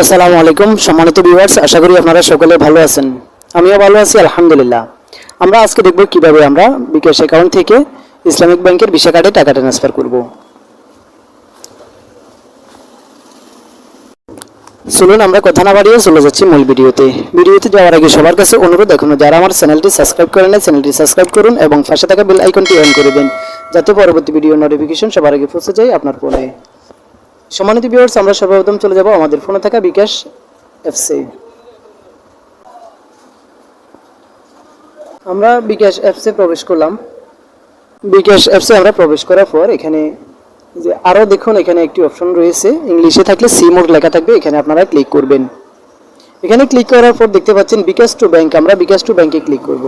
আসসালামু আলাইকুম। সম্মানিত ভিউয়ার্স আশা করি আপনারা সকলে ভালো আছেন। আমিও ভালো আছি, আলহামদুলিল্লাহ। আমরা আজকে দেখব কীভাবে আমরা বিকাশ অ্যাকাউন্ট থেকে ইসলামিক ব্যাংকের ভিসা কার্ডে টাকা ট্রান্সফার করব। চলুন আমরা কথা না বাড়িয়ে চলে যাচ্ছি মূল ভিডিওতে। ভিডিওতে যাওয়ার আগে সবার কাছে অনুরোধ এখনও, যারা আমার চ্যানেলটি সাবস্ক্রাইব করেন না চ্যানেলটি সাবস্ক্রাইব করুন এবং পাশে থাকা বেল আইকনটি অন করে দিন, যাতে পরবর্তী ভিডিও নোটিফিকেশন সবার আগে পৌঁছে যায় আপনার ফোনে সম্মানিত ভিউয়ার্স আমরা সর্বপ্রথম চলে যাব আমাদের ফোনে থাকা বিকাশ অ্যাপসে আমরা বিকাশ অ্যাপসে প্রবেশ করলাম। বিকাশ অ্যাপসে আমরা প্রবেশ করার পর এখানে যে আরও দেখুন, এখানে একটি অপশন রয়েছে। ইংলিশে থাকলে সি মোড লেখা থাকবে, এখানে আপনারা ক্লিক করবেন। এখানে ক্লিক করার পর দেখতে পাচ্ছেন বিকাশ টু ব্যাংক আমরা বিকাশ টু ব্যাংকে ক্লিক করব।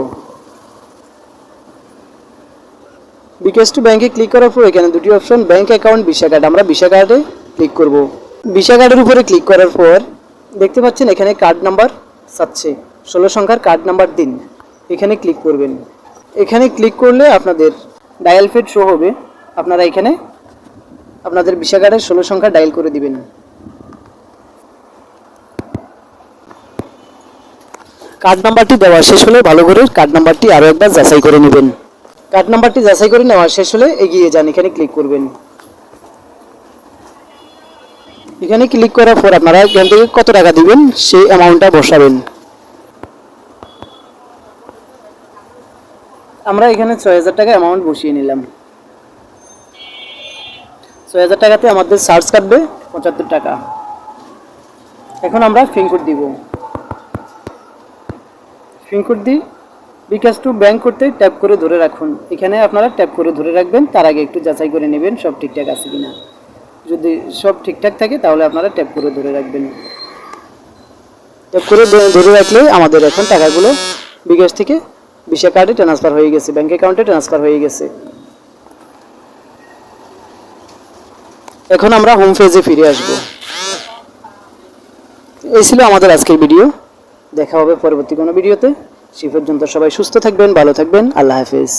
বিকাশ টু ব্যাংকে ক্লিক করার পর এখানে দুটি option bank account visa card আমরা ভিসা কার্ডে ক্লিক করব। ভিসা কার্ডের উপরে ক্লিক করার পর দেখতে পাচ্ছেন এখানে কার্ড নাম্বার চাচ্ছে ষোলো সংখ্যার কার্ড নাম্বার দিন। এখানে ক্লিক করবেন। এখানে ক্লিক করলে আপনাদের ডায়াল ফেড শো হবে। আপনারা এখানে আপনাদের ভিসা কার্ডের ষোলো সংখ্যা ডায়াল করে দিবেন। কার্ড নাম্বারটি দেওয়া শেষ হলে ভালো করে কার্ড নাম্বারটি আরও একবার যাচাই করে নেবেন। কার্ড নাম্বারটি যাচাই করে নেওয়া শেষ হলে এগিয়ে যান। এখানে ক্লিক করবেন। এখানে ক্লিক করার পর আপনারা এখান থেকে কত টাকা দিবেন, সেই অ্যামাউন্টটা বসাবেন। আমরা এখানে ছয় হাজার টাকা অ্যামাউন্ট বসিয়ে নিলাম। ছয় হাজার টাকাতে আমাদের চার্জ কাটবে পঁচাত্তর টাকা। এখন আমরা পিনকোড দিব। পিনকোড দিই বিকাশ টু ব্যাংক করতে ট্যাপ করে ধরে রাখুন। এখানে আপনারা ট্যাপ করে ধরে রাখবেন, তার আগে একটু যাচাই করে নেবেন সব ঠিকঠাক আছে কিনা। যদি সব ঠিকঠাক থাকে, তাহলে আপনারা ট্যাপ করে ধরে রাখবেন। ট্যাপ করে ধরে রাখলে আমাদের এখন টাকাগুলো বিকাশ থেকে ভিসা কার্ডে ট্রান্সফার হয়ে গেছে ব্যাংক অ্যাকাউন্টে ট্রান্সফার হয়ে গেছে। এখন আমরা হোম পেজে ফিরে আসব। এই ছিল আমাদের আজকের ভিডিও দেখা হবে পরবর্তী কোনো ভিডিওতে সে পর্যন্ত সবাই সুস্থ থাকবেন, ভালো থাকবেন। আল্লাহ হাফেজ।